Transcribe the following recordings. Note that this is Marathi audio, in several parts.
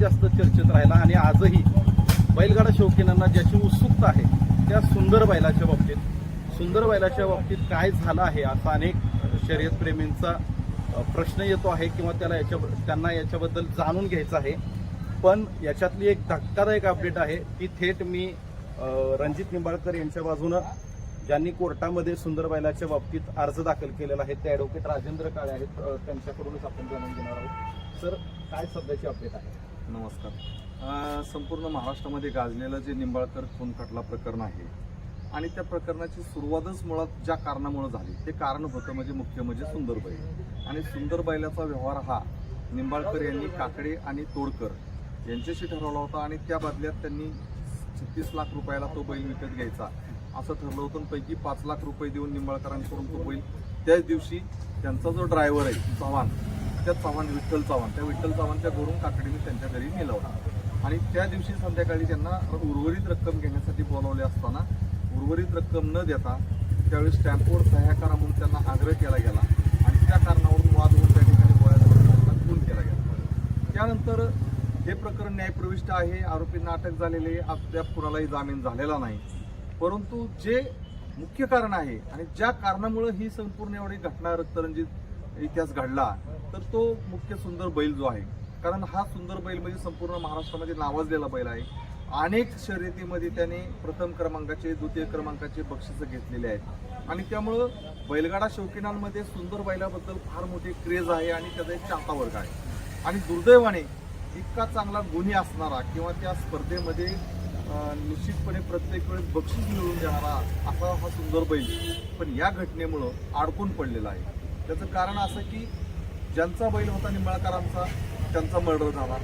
जास्त चर्चेत राहिला आणि आजही बैलगाडा शौकीनांना ज्याची उत्सुकता आहे त्या सुंदर बैलाच्या बाबतीत सुंदर बैलाच्या बाबतीत काय झालं आहे असा अनेक शर्यतप्रेमींचा प्रश्न येतो आहे किंवा त्याला याच्या त्यांना याच्याबद्दल जाणून घ्यायचं आहे. पण याच्यातली एक धक्कादायक अपडेट आहे ती थेट मी रणजित निंबाळकर यांच्या बाजूनं ज्यांनी कोर्टामध्ये सुंदर बैलाच्या बाबतीत अर्ज दाखल केलेला आहे ते ॲडव्होकेट राजेंद्र काळे आहेत त्यांच्याकडूनच आपण जाणून घेणार आहोत. सर काय सध्याची अपडेट आहे? नमस्कार. संपूर्ण महाराष्ट्रामध्ये गाजलेलं जे निंबाळकर खून खटला प्रकरण आहे आणि त्या प्रकरणाची सुरुवातच मुळात ज्या कारणामुळे झाली ते कारण होतं म्हणजे मुख्य म्हणजे सुंदरबाई. आणि सुंदरबाईलाचा व्यवहार हा निंबाळकर यांनी काकडे आणि तोडकर यांच्याशी ठरवला होता आणि त्या बदल्यात त्यांनी छत्तीस लाख रुपयाला तो बैल विकत घ्यायचा असं ठरलं होतं. पैकी पाच लाख रुपये देऊन निंबाळकरांकडून तो बैल त्याच दिवशी त्यांचा जो ड्रायव्हर आहे चव्हाण त्या चव्हाण विठ्ठल चव्हाण. त्या विठ्ठल चव्हाणच्या घरून काकडीने त्यांच्या घरी मिळवला आणि त्या दिवशी संध्याकाळी त्यांना उर्वरित रक्कम घेण्यासाठी बोलावले असताना उर्वरित रक्कम न देता त्यावेळी स्टॅम्पवर सह्या करा म्हणून त्यांना आग्रह केला गेला. आणि त्या कारणावरून वाद होऊन त्या ठिकाणी गोळ्या त्यांना खून केला गेला. त्यानंतर हे प्रकरण न्यायप्रविष्ट आहे आरोपींना अटक झालेली अद्याप कुणालाही जामीन झालेला नाही. परंतु जे मुख्य कारण आहे आणि ज्या कारणामुळे ही संपूर्ण एवढी घटना रक्तरंजित इतिहास घडला तर तो मुख्य सुंदर बैल जो आहे कारण हा सुंदर बैल म्हणजे संपूर्ण महाराष्ट्रामध्ये नावाजलेला बैल आहे. अनेक शर्यतीमध्ये त्याने प्रथम क्रमांकाचे द्वितीय क्रमांकाचे बक्षिसं घेतलेले आहेत. आणि त्यामुळं बैलगाडा शौकीनांमध्ये सुंदर बैलाबद्दल फार मोठी क्रेज आहे आणि त्याचा एक चाहता वर्ग आहे. आणि दुर्दैवाने इतका चांगला गुन्हे असणारा किंवा त्या स्पर्धेमध्ये निश्चितपणे प्रत्येक वेळेस बक्षीस मिळवून देणारा असा हा सुंदर बैल पण या घटनेमुळं अडकून पडलेला आहे. त्याचं कारण असं की ज्यांचा बैल होता निंबाळकरांचा त्यांचा मर्डर झाला.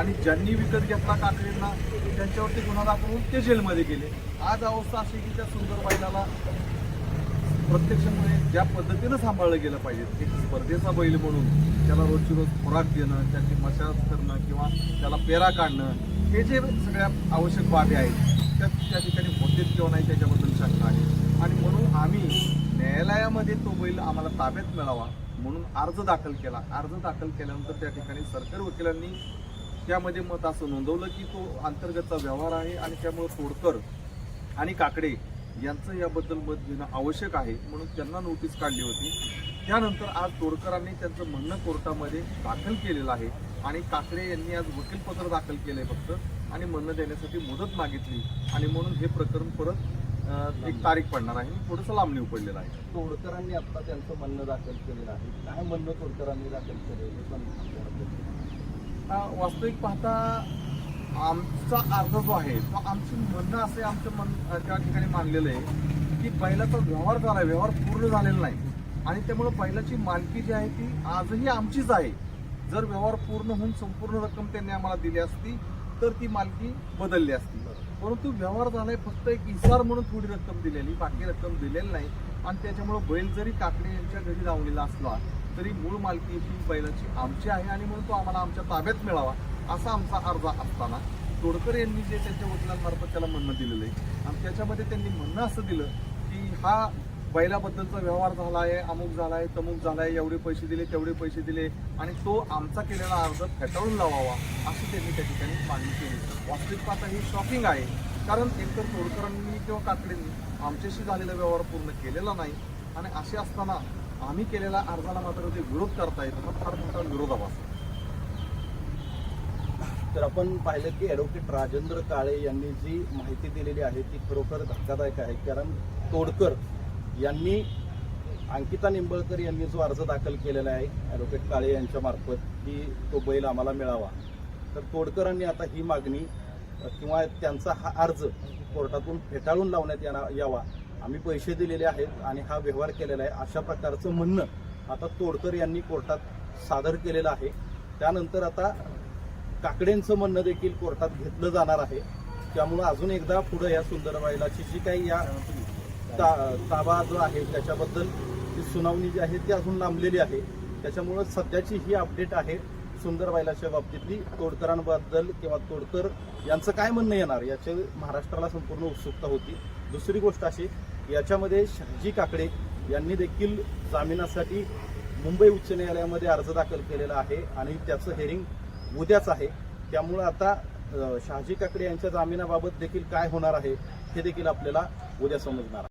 आणि ज्यांनी विकत घेतला काकडींना त्यांच्यावरती गुन्हा दाखल होऊन ते जेलमध्ये गेले. आज अवस्था अशी की त्या सुंदर बैलाला प्रत्यक्षमुळे ज्या पद्धतीनं सांभाळलं गेलं पाहिजे एक स्पर्धेचा बैल म्हणून त्याला रोजची रोज खुराक देणं त्याची मशाज करणं किंवा त्याला पेरा काढणं हे जे सगळ्या आवश्यक बाबी आहेत त्या त्या ठिकाणी होतेच किंवा नाही त्याच्याबद्दल शंका आहे. आणि म्हणून आम्ही न्यायालयामध्ये तो बैल आम्हाला ताब्यात मिळावा म्हणून अर्ज दाखल केला. अर्ज दाखल केल्यानंतर त्या ठिकाणी सरकारी वकिलांनी त्यामध्ये मत असं नोंदवलं की तो अंतर्गतचा व्यवहार आहे आणि त्यामुळे तोडकर आणि काकडे यांचं याबद्दल मत घेणं आवश्यक आहे म्हणून त्यांना नोटीस काढली होती. त्यानंतर आज तोडकरांनी त्यांचं म्हणणं कोर्टामध्ये दाखल केलेलं आहे आणि काकडे यांनी आज वकीलपत्र दाखल केलं आहे फक्त आणि म्हणणं देण्यासाठी मुदत मागितली आणि म्हणून हे प्रकरण परत एक तारीख पडणार आहे. थोडंसं लांबणी पडलेलं आहे. तोडकरांनी आता त्यांचं म्हणणं दाखल केलेलं आहे. काय म्हणणं तोडकरांनी दाखल केलेलं वास्तविक पाहता आमचा अर्ज जो आहे तो आमचं म्हणणं असे आमचं मन त्या ठिकाणी मानलेलं आहे की बैलाचा व्यवहार झाला व्यवहार पूर्ण झालेला नाही. आणि त्यामुळे बैलाची मालकी जी आहे ती आजही आमचीच आहे. जर व्यवहार पूर्ण होऊन संपूर्ण रक्कम त्यांनी आम्हाला दिली असती तर ती मालकी बदलली असती. परंतु व्यवहार झालाय फक्त एक इसार म्हणून थोडी रक्कम दिलेली बाकी रक्कम दिलेली नाही. आणि त्याच्यामुळे बैल जरी काकडे यांच्या घरी लावलेला असला तरी मूळ मालकी ही बैलाची आमची आहे आणि म्हणून तो आम्हाला आमच्या ताब्यात मिळावा असा आमचा अर्ज असताना तोडकर यांनी जे त्यांच्या वकिलांमार्फत त्याला म्हणणं दिलेलं आहे. आणि त्याच्यामध्ये त्यांनी म्हणणं असं दिलं की हा बैलाबद्दलचा व्यवहार झाला आहे अमुक झाला आहे तमुक झाला आहे एवढे पैसे दिले तेवढे पैसे दिले आणि तो आमचा केलेला अर्ज फेटाळून लावावा अशी त्यांनी त्या ठिकाणी मागणी केली. वास्तविक पाहता ही शॉकिंग आहे कारण एकतर तोडकरांनी किंवा काकडींनी आमच्याशी झालेला व्यवहार पूर्ण केलेला नाही आणि असे असताना आम्ही केलेल्या अर्जाला मात्र ते विरोध करतायत हा फार मोठा विरोधाभास तर आपण पाहिलं की ॲडव्होकेट राजेंद्र काळे यांनी जी माहिती दिलेली आहे ती खरोखर धक्कादायक आहे कारण तोडकर यांनी अंकिता निंबळकर यांनी जो अर्ज दाखल केलेला आहे ॲडव्होकेट काळे यांच्या मार्फत की तो बैल आम्हाला मिळावा. तर तोडकरांनी आता ही मागणी किंवा त्यांचा हा अर्ज कोर्टातून फेटाळून लावण्यात येणार यावा. आम्ही पैसे दिलेले आहेत आणि हा व्यवहार केलेला आहे. अशा प्रकारचं म्हणणं आता तोडकर यांनी कोर्टात सादर केलेलं आहे. त्यानंतर आता काकडेंचं म्हणणं देखील कोर्टात घेतलं जाणार आहे. त्यामुळं अजून एकदा पुढं या सुंदरबाईलाची जी काही या ता- ताबा जो आहे त्याच्याबद्दल जी सुनावणी जी आहे ती अजून लांबलेली आहे. त्याच्यामुळं सध्याची ही अपडेट आहे सुंदर बैलाच्या बाबतीतली. तोडकरांबद्दल किंवा तोडकर यांचं काय म्हणणं येणार याचे महाराष्ट्राला संपूर्ण उत्सुकता होती. दुसरी गोष्ट अशी याच्यामध्ये शहाजी काकडे यांनी देखील जामिनासाठी मुंबई उच्च न्यायालयामध्ये अर्ज दाखल केलेला आहे आणि त्याचं हेरिंग उद्याच आहे. त्यामुळं आता शहाजी काकडे यांच्या जामिनाबाबत देखील काय होणार आहे हे देखील आपल्याला उद्या समजणार